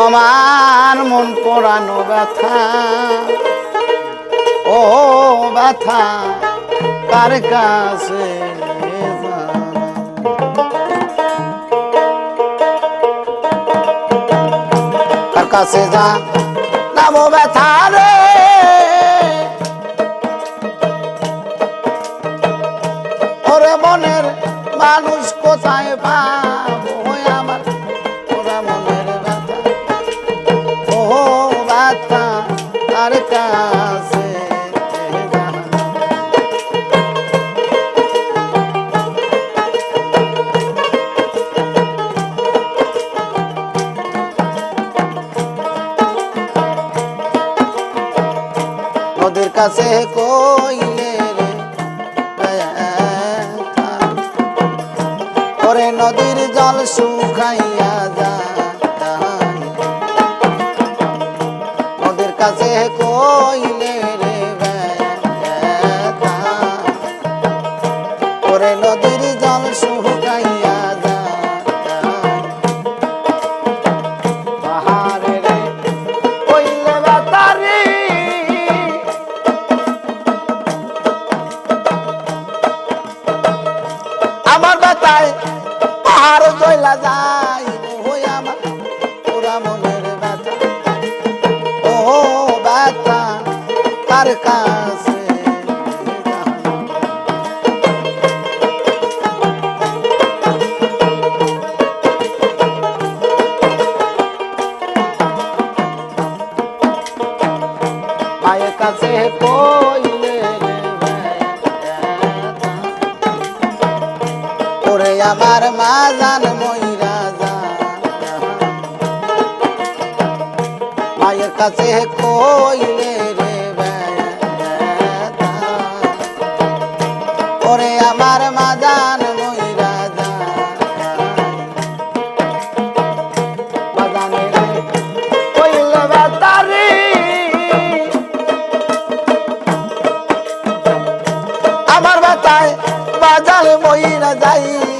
আমার মন পোড়ানো ব্যথা। ও ব্যথা, কার কাছে কার কাছে যা, নামো ব্যথা রে। ওরে মনের মানুষ কোথায় পাবো? কাছে কইলে রে। নদীর জল শুকাইয়া যায়। পাহাড় জয়লা যাই ওই আমার পুরা মনের ব্যথা। ও ব্যথা কার কাছে আমার মা জান মইরা যা। মায়ের কাছে কইলে রে ওরে আমার মা জান আমার বাতায় বাজার মইরা যাই।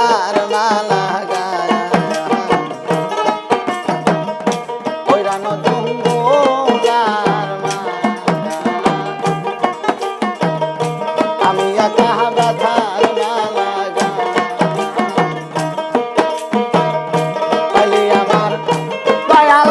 ব্যথার মালা আমি একা ব্যথার মালা গায়া। আমার দয়াল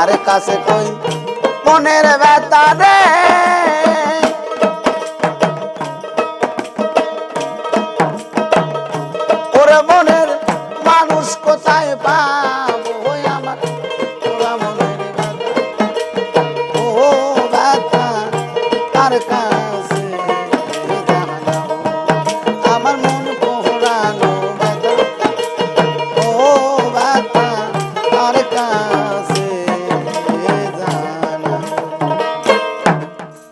তার কাছে কই? মনের ব্যথা রে।